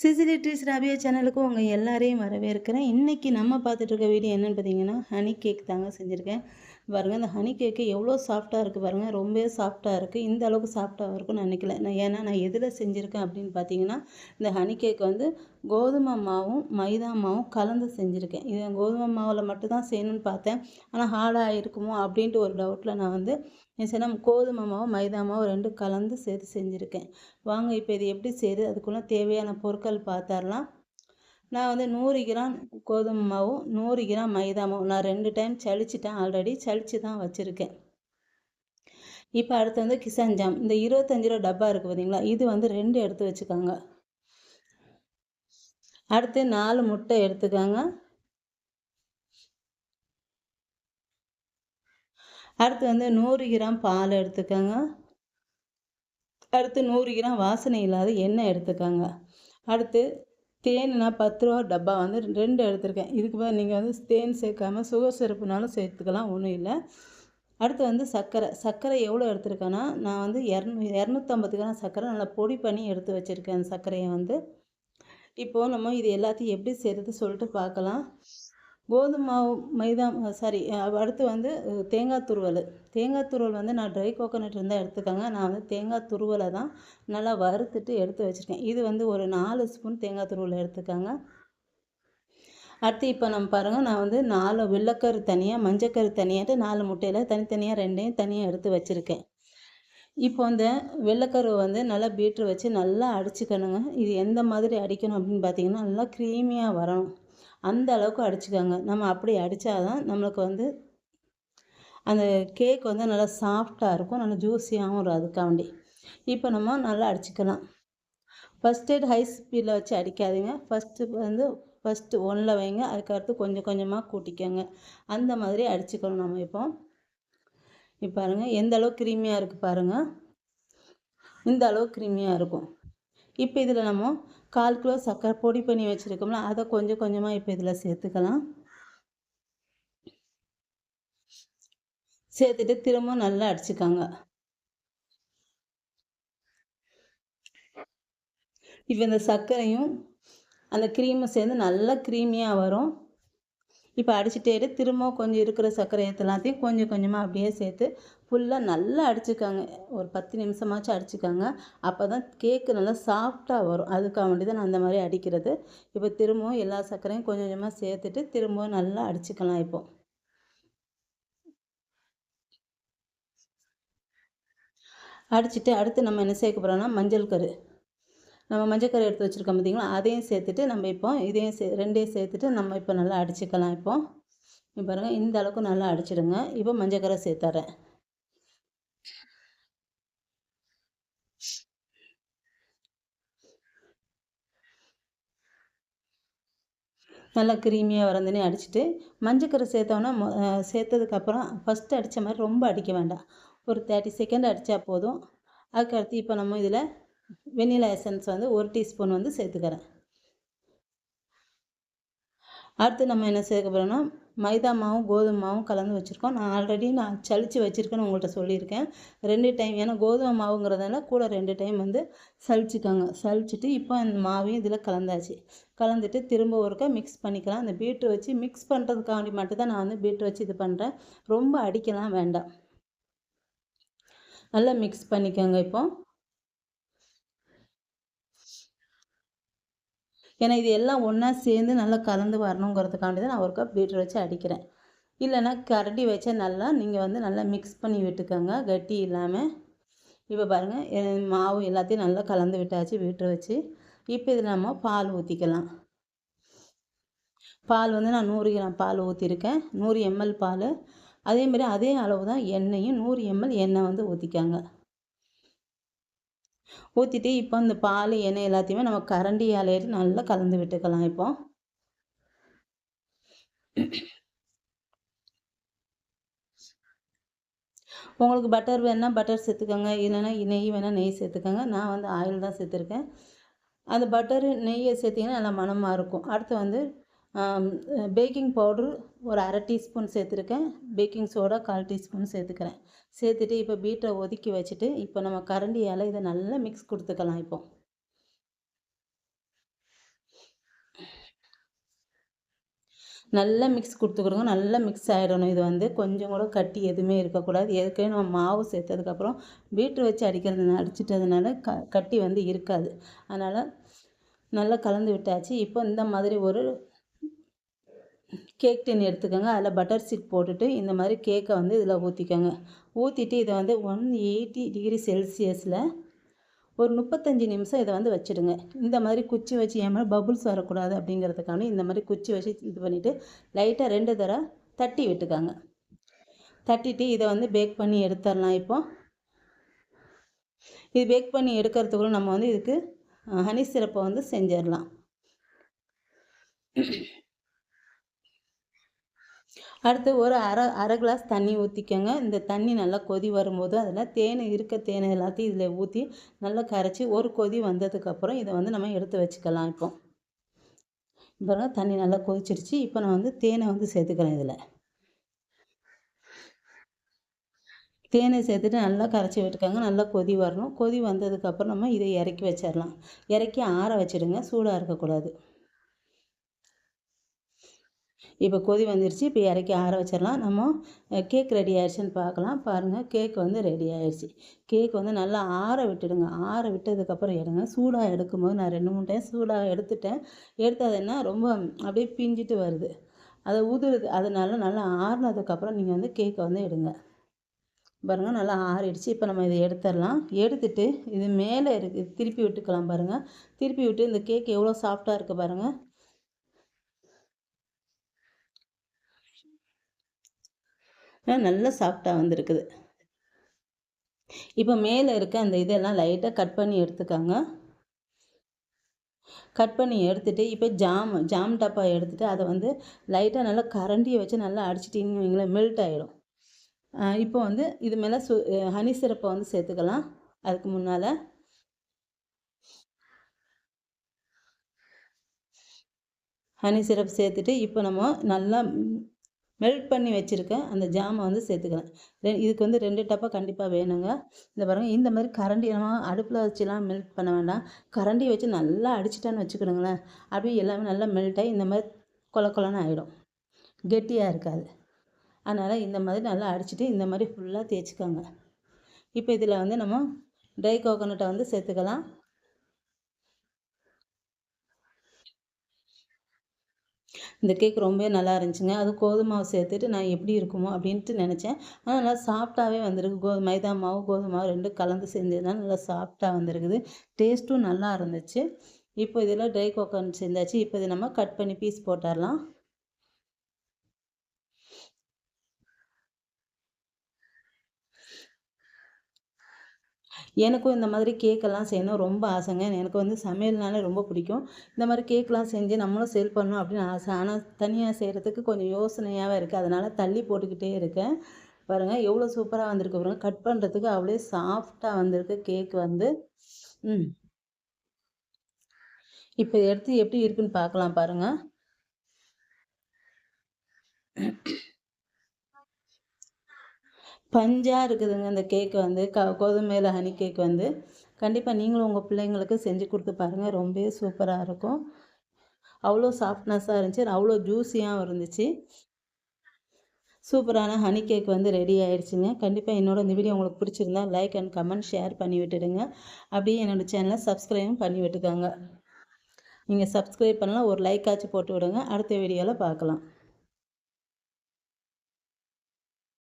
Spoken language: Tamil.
சிசிலிட்ரிஸ் ராபியா சேனலுக்கு உங்கள் எல்லாரையும் வரவேற்கிறேன். இன்றைக்கி நம்ம பார்த்துட்ருக்க வீடியோ என்னென்னு பார்த்தீங்கன்னா ஹனி கேக் தாங்க செஞ்சுருக்கேன். பாருங்கள் இந்த ஹனி கேக்கு எவ்வளோ சாஃப்டாக இருக்குது பாருங்கள் ரொம்பவே சாஃப்டாக இருக்குது இந்த அளவுக்கு சாஃப்டாக இருக்கும்னு நினைக்கல. நான் ஏன்னா நான் எதில் செஞ்சுருக்கேன் அப்படின்னு பார்த்தீங்கன்னா இந்த ஹனி கேக் வந்து கோதுமை மாவும் மைதா மாவும் கலந்து செஞ்சுருக்கேன். இது கோதுமை மாவில் மட்டும்தான் செய்யணும்னு பார்த்தேன். ஆனால் ஹார்டாக இருக்குமோ அப்படின்ட்டு ஒரு டவுட்டில் நான் வந்து சின்ன கோதுமை மாவு மைதா மாவு ரெண்டும் கலந்து சேர்த்து செஞ்சுருக்கேன். வாங்க இப்போ இது எப்படி செய்யுது அதுக்குள்ளே தேவையான பொருட்கள் பார்த்தாரலாம் நான் வந்து நூறு கிராம் கோதுமை மாவும் நூறு கிராம் மைதா மாவும் நான் ரெண்டு டைம் சளிச்சிட்டேன் ஆல்ரெடி சளிச்சு தான் வச்சுருக்கேன். இப்போ அடுத்து வந்து கிசான் ஜாம். இந்த இருபத்தஞ்சி ரூபா டப்பா இருக்குது பார்த்தீங்களா இது வந்து ரெண்டு எடுத்து வச்சுக்கோங்க. அடுத்து நாலு முட்டை எடுத்துக்கோங்க. அடுத்து வந்து நூறு கிராம் பால் எடுத்துக்கோங்க. அடுத்து நூறு கிராம் வாசனை இல்லாத எண்ணெய் எடுத்துக்கோங்க. அடுத்து தேன்னா பத்து ரூபா டப்பா வந்து ரெண்டு எடுத்திருக்கேன். இதுக்கு பதில் நீங்கள் வந்து தேன் சேர்க்காம சுகர் சிறப்புனாலும் சேர்த்துக்கலாம் ஒன்றும் இல்லை. அடுத்து வந்து சர்க்கரை. சர்க்கரை எவ்வளோ எடுத்திருக்கேன்னா நான் வந்து இரநூ இரநூத்தம்பது கிராம் சர்க்கரை நல்லா பொடி பண்ணி எடுத்து வச்சுருக்கேன் அந்த சர்க்கரையை வந்து. இப்போது நம்ம இது எல்லாத்தையும் எப்படி செய்கிறது சொல்லிட்டு பார்க்கலாம். கோதுமை மாவு மைதா சாரி அடுத்து வந்து தேங்காய் துருவல். தேங்காய் துருவல் வந்து நான் ட்ரை கோகோனட் இருந்தால் எடுத்துக்கோங்க. நான் வந்து தேங்காய் துருவலை தான் நல்லா வறுத்துட்டு எடுத்து வச்சுருக்கேன். இது வந்து ஒரு நாலு ஸ்பூன் தேங்காய் துருவல் எடுத்துக்கோங்க. அடுத்து இப்போ நம்ம பாருங்கள் நான் வந்து நாலு வெள்ளைக்கரு தனியாக மஞ்சக்கரு தனியாட்டு நாலு முட்டையில் தனித்தனியாக ரெண்டையும் தனியாக எடுத்து வச்சுருக்கேன். இப்போ அந்த வெள்ளைக்கருவை வந்து நல்லா பீட்ரு வச்சு நல்லா அடிச்சுக்கணுங்க. இது எந்த மாதிரி அடிக்கணும் அப்படின்னு பார்த்தீங்கன்னா நல்லா க்ரீமியாக வரணும். அந்த அளவுக்கு அடிச்சுக்கோங்க. நம்ம அப்படி அடித்தாதான் நம்மளுக்கு வந்து அந்த கேக் வந்து நல்லா சாஃப்டாக இருக்கும் நல்லா ஜூஸியாகவும் வரும் அதுக்காண்டி இப்போ நம்ம நல்லா அடிச்சுக்கலாம். ஃபஸ்ட் எய்ட் ஹை ஸ்பீடில் வச்சு அடிக்காதீங்க. ஃபஸ்ட்டு வந்து ஃபஸ்ட்டு ஒன்றில் வைங்க. அதுக்கடுத்து கொஞ்சம் கொஞ்சமாக கூட்டிக்கோங்க. அந்த மாதிரி அடிச்சுக்கணும் நம்ம இப்போ. இப்போ பாருங்கள் எந்த அளவுக்கு க்ரீமியாக இருக்குது பாருங்கள் இந்த அளவுக்கு க்ரீமியாக இருக்கும். இப்போ இதில் நம்ம கால் கிலோ சர்க்கரை பொடி பண்ணி வச்சுருக்கோம்ல அதை கொஞ்சம் கொஞ்சமாக இப்போ இதில் சேர்த்துக்கலாம். சேர்த்துட்டு திரும்ப நல்லா அடிச்சுக்காங்க. இப்போ இந்த சர்க்கரையும் அந்த க்ரீமும் சேர்ந்து நல்லா க்ரீமியாக வரும். இப்போ அடிச்சுட்டே திரும்ப கொஞ்சம் இருக்கிற சர்க்கரை எல்லாத்தையும் கொஞ்சம் கொஞ்சமாக அப்படியே சேர்த்து ஃபுல்லாக நல்லா அடிச்சுக்காங்க. ஒரு பத்து நிமிஷமாச்சும் அடிச்சுக்காங்க. அப்போ தான் கேக்கு நல்லா சாஃப்டாக வரும். அதுக்காக வேண்டி தான் நான் அந்த மாதிரி அடிக்கிறது. இப்போ திரும்பவும் எல்லா சர்க்கரையும் கொஞ்சம் கொஞ்சமாக சேர்த்துட்டு திரும்பவும் நல்லா அடிச்சுக்கலாம் இப்போ. அடிச்சுட்டு அடுத்து நம்ம என்ன சேர்க்க போகிறோம்னா மஞ்சள் கரு. நம்ம மஞ்சள் கரு எடுத்து வச்சுருக்கோம் பார்த்திங்களா அதையும் சேர்த்துட்டு நம்ம இப்போ இதையும் சே ரெண்டையும் சேர்த்துட்டு நம்ம இப்போ நல்லா அடிச்சுக்கலாம் இப்போ. இப்போ பாருங்கள் இந்த அளவுக்கு நல்லா அடிச்சிடுங்க. இப்போ மஞ்சக்கரை சேர்த்துறேன். நல்லா க்ரீமியாக வரந்தனே அடிச்சுட்டு மஞ்சக்கரை சேர்த்தோன்னா சேர்த்ததுக்கப்புறம் ஃபஸ்ட்டு அடித்த மாதிரி ரொம்ப அடிக்க வேண்டாம். ஒரு தேர்ட்டி செகண்ட் அடித்தா போதும். அதுக்கடுத்து இப்போ நம்ம இதில் வெண்ணிலா எசன்ஸ் வந்து ஒரு டீஸ்பூன் வந்து சேர்த்துக்கிறேன். அடுத்து நம்ம என்ன சேர்க்க போகிறோம்னா மைதா மாவும் கோதுமை மாவும் கலந்து வச்சுருக்கோம். நான் ஆல்ரெடி நான் சளிச்சு வச்சுருக்கேன்னு உங்கள்கிட்ட சொல்லியிருக்கேன். ரெண்டு டைம் ஏன்னா கோதுமை மாவுங்கிறதால கூட ரெண்டு டைம் வந்து சளிச்சிக்காங்க. சளிச்சிட்டு இப்போ அந்த மாவையும் இதில் கலந்தாச்சு. கலந்துட்டு திரும்ப ஒருக்க மிக்ஸ் பண்ணிக்கலாம். அந்த பீட்டு வச்சு மிக்ஸ் பண்ணுறதுக்காண்டி மட்டும்தான் நான் வந்து பீட்டு வச்சு இது பண்ணுறேன் ரொம்ப அடிக்கலாம் வேண்டாம். நல்லா மிக்ஸ் பண்ணிக்கோங்க இப்போது ஏன்னா இது எல்லாம் ஒன்றா சேர்ந்து நல்லா கலந்து வரணுங்கிறதுக்காண்டி தான் நான் ஒரு கப் பீட்ரு வச்சு அடிக்கிறேன். இல்லைன்னா கரண்டி வச்சா நல்லா நீங்கள் வந்து நல்லா மிக்ஸ் பண்ணி விட்டுக்கோங்க கட்டி இல்லாமல் இப்போ பாருங்கள் மாவு எல்லாத்தையும் நல்லா கலந்து விட்டாச்சு வீட்டில் வச்சு. இப்போ இதில் நம்ம பால் ஊற்றிக்கலாம் பால் வந்து நான் நூறு கிராம் பால் ஊற்றிருக்கேன் நூறு எம்எல் பால். அதேமாரி அதே அளவு தான் எண்ணெயும் நூறு எம்எல் எண்ணெய் வந்து ஊற்றிக்காங்க ஊற்றிட்டு இப்போ இந்த பால் எண்ணெய் எல்லாத்தையுமே நம்ம கரண்டி இலையிட்டு நல்லா கலந்து விட்டுக்கலாம் இப்போ. உங்களுக்கு பட்டர் வேணால் பட்டர் சேர்த்துக்கோங்க. இல்லைன்னா நெய் வேணால் நெய் சேர்த்துக்கோங்க. நான் வந்து ஆயில் தான் சேர்த்துருக்கேன். அந்த பட்டரு நெய்யை சேர்த்திங்கன்னா நல்லா மனமாக இருக்கும். அடுத்து வந்து பேக்கிங் பவுட்ரு ஒரு அரை டீஸ்பூன் சேர்த்துருக்கேன். பேக்கிங் சோடா கால் டீஸ்பூன் சேர்த்துக்கிறேன். சேர்த்துட்டு இப்போ பீட்டை ஒதுக்கி வச்சுட்டு இப்போ நம்ம கரண்டியால் இதை நல்லா மிக்ஸ் கொடுத்துக்கலாம் இப்போ. நல்லா மிக்ஸ் கொடுத்துக்கிறோங்க நல்லா மிக்ஸ் ஆகிடணும் இது வந்து கொஞ்சம் கூட கட்டி எதுவுமே இருக்கக்கூடாது. ஏற்கனவே நம்ம மாவு சேர்த்ததுக்கப்புறம் பீட்ரு வச்சு அடிக்கிறது அடிச்சிட்டதுனால க கட்டி வந்து இருக்காது. அதனால் நல்லா கலந்து விட்டாச்சு. இப்போ இந்த மாதிரி ஒரு கேக் டின் எடுத்துக்கோங்க. அதில் பட்டர் சீட் போட்டுட்டு இந்த மாதிரி கேக்கை வந்து இதில் ஊற்றிக்கோங்க ஊற்றிட்டு இதை வந்து ஒன் எயிட்டி டிகிரி செல்சியஸில் ஒரு முப்பத்தஞ்சு நிமிஷம் இதை வந்து வச்சுடுங்க. இந்த மாதிரி குச்சி வச்சு ஏன் பபுள்ஸ் வரக்கூடாது அப்படிங்கிறதுக்கான இந்த மாதிரி குச்சி வச்சு இது பண்ணிவிட்டு லைட்டாக ரெண்டு தடவை தட்டி விட்டுக்காங்க. தட்டிட்டு இதை வந்து பேக் பண்ணி எடுத்துடலாம் இப்போ. இது பேக் பண்ணி எடுக்கிறதுக்குள்ள நம்ம வந்து இதுக்கு ஹனி சிரப்பை வந்து செஞ்சிடலாம். அடுத்து ஒரு அரை அரை கிளாஸ் தண்ணி ஊற்றிக்கோங்க இந்த தண்ணி நல்லா கொதி வரும்போது அதில் தேன் இருக்க தேனை எல்லாத்தையும் இதில் ஊற்றி நல்லா கரைச்சி ஒரு கொதி வந்ததுக்கப்புறம் இதை வந்து நம்ம எடுத்து வச்சுக்கலாம் இப்போ. இப்போ தண்ணி நல்லா கொதிச்சிருச்சு. இப்போ நான் வந்து தேனை வந்து சேர்த்துக்கிறேன் இதில். தேனை சேர்த்துட்டு நல்லா கரைச்சி விட்டுக்காங்க. நல்லா கொதி வரணும். கொதி வந்ததுக்கப்புறம் நம்ம இதை இறக்கி வச்சிடலாம் இறக்கி ஆற வச்சிடுங்க. சூடாக இருக்கக்கூடாது. இப்போ கொதி வந்துருச்சு இப்போ இறக்கி ஆற வச்சிடலாம். நம்ம கேக் ரெடி ஆயிடுச்சுன்னு பார்க்கலாம். பாருங்கள் கேக் வந்து ரெடி ஆயிடுச்சு. கேக் வந்து நல்லா ஆற விட்டுடுங்க. ஆற விட்டதுக்கப்புறம் எடுங்க. சூடாக எடுக்கும்போது நான் ரெண்டு மூணு டைம் சூடாக எடுத்துட்டேன். எடுத்ததுன்னா ரொம்ப அப்படியே பிஞ்சிட்டு வருது. அதை உதுருது அதனால நல்லா ஆறுனதுக்கப்புறம் நீங்கள் வந்து கேக்கை வந்து எடுங்க. பாருங்கள் நல்லா ஆறிடுச்சு. இப்போ நம்ம இதை எடுத்துடலாம். எடுத்துட்டு இது மேலே இருக்குது திருப்பி விட்டுக்கலாம் பாருங்கள் திருப்பி விட்டு இந்த கேக் எவ்வளோ சாஃப்டாக இருக்குது பாருங்கள் நல்லா சாஃப்டாக வந்திருக்குது. இப்போ மேலே இருக்க அந்த இதெல்லாம் லைட்டாக கட் பண்ணி எடுத்துக்கோங்க. கட் பண்ணி எடுத்துகிட்டு இப்போ ஜாம் ஜாம் டப்பா எடுத்துகிட்டு அதை வந்து லைட்டாக நல்லா கரண்டியை வச்சு நல்லா அடிச்சிட்டிங்கன்னு வைங்களேன் மெல்ட் ஆகிடும் இப்போ வந்து இது மேலே சு ஹனி சிரப்பை வந்து சேர்த்துக்கலாம். அதுக்கு முன்னால். ஹனி சிரப் சேர்த்துட்டு இப்போ நம்ம நல்லா மெல்ட் பண்ணி வச்சுருக்கேன் அந்த ஜாமை வந்து சேர்த்துக்கிறேன் ரெ இதுக்கு வந்து ரெண்டு டப்பா கண்டிப்பாக வேணுங்க. இந்த பாருங்கள் இந்த மாதிரி கரண்டி நம்ம அடுப்பில் வச்சுலாம் மெல்ட் பண்ண வேண்டாம். கரண்டி வச்சு நல்லா அடிச்சிட்டான்னு வச்சுக்கணுங்களேன். அப்படியே எல்லாமே நல்லா மெல்ட் ஆகி இந்த மாதிரி கொல கொலன்னு ஆகிடும் கெட்டியாக இருக்காது. அதனால் இந்த மாதிரி நல்லா அடிச்சுட்டு இந்த மாதிரி ஃபுல்லாக தேய்ச்சிக்கோங்க. இப்போ இதில் வந்து நம்ம ட்ரை கோகோனட்டை வந்து சேர்த்துக்கலாம். இந்த கேக் ரொம்பவே நல்லா இருந்துச்சுங்க. அது கோதுமை மாவு சேர்த்துட்டு நான் எப்படி இருக்குமோ அப்படின்ட்டு நினச்சேன். ஆனால் நல்லா சாஃப்டாகவே வந்திருக்கு. கோ மைதா மாவு கோதுமை மாவு ரெண்டும் கலந்து செஞ்சதுனால நல்லா சாஃப்டாக வந்திருக்குது. டேஸ்ட்டும் நல்லா இருந்துச்சு. இப்போ இதில் ட்ரை கோகோனட் செஞ்சாச்சு இப்போ இதை நம்ம கட் பண்ணி பீஸ் போட்டுடலாம். எனக்கும் இந்த மாதிரி கேக்கெல்லாம் செய்யணும் ரொம்ப ஆசைங்க. எனக்கு வந்து சமையல்னாலே ரொம்ப பிடிக்கும். இந்த மாதிரி கேக்கெலாம் செஞ்சு நம்மளும் சேல் பண்ணணும் அப்படின்னு ஆசை. ஆனால் தனியாக செய்கிறதுக்கு கொஞ்சம் யோசனையாகவே இருக்குது அதனால் தள்ளி போட்டுக்கிட்டே இருக்கேன். பாருங்கள் எவ்வளோ சூப்பராக வந்திருக்கு பாருங்கள் கட் பண்ணுறதுக்கு அவ்வளோ சாஃப்டாக வந்திருக்கு கேக் வந்து. ம். இப்போ எடுத்து எப்படி இருக்குன்னு பார்க்கலாம் பாருங்கள் பஞ்சாக இருக்குதுங்க இந்த கேக்கு வந்து. க கோதுமையில் ஹனி கேக் வந்து. கண்டிப்பாக நீங்களும் உங்கள் பிள்ளைங்களுக்கு செஞ்சு கொடுத்து பாருங்கள் ரொம்பவே சூப்பராக இருக்கும். அவ்வளோ சாஃப்ட்னஸாக இருந்துச்சு. அவ்வளோ ஜூஸியாகவும் இருந்துச்சு. சூப்பரான ஹனி கேக் வந்து ரெடி ஆகிடுச்சிங்க கண்டிப்பாக என்னோட இந்த வீடியோ உங்களுக்கு பிடிச்சிருந்தா லைக் அண்ட் கமெண்ட் ஷேர் பண்ணி விட்டுடுங்க. அப்படியே என்னோடய சேனலை சப்ஸ்கிரைபும் பண்ணி விட்டுக்கோங்க. நீங்கள் சப்ஸ்கிரைப் பண்ணலாம். ஒரு லைக்காச்சும் போட்டு விடுங்க. அடுத்த வீடியோவில் பார்க்கலாம்.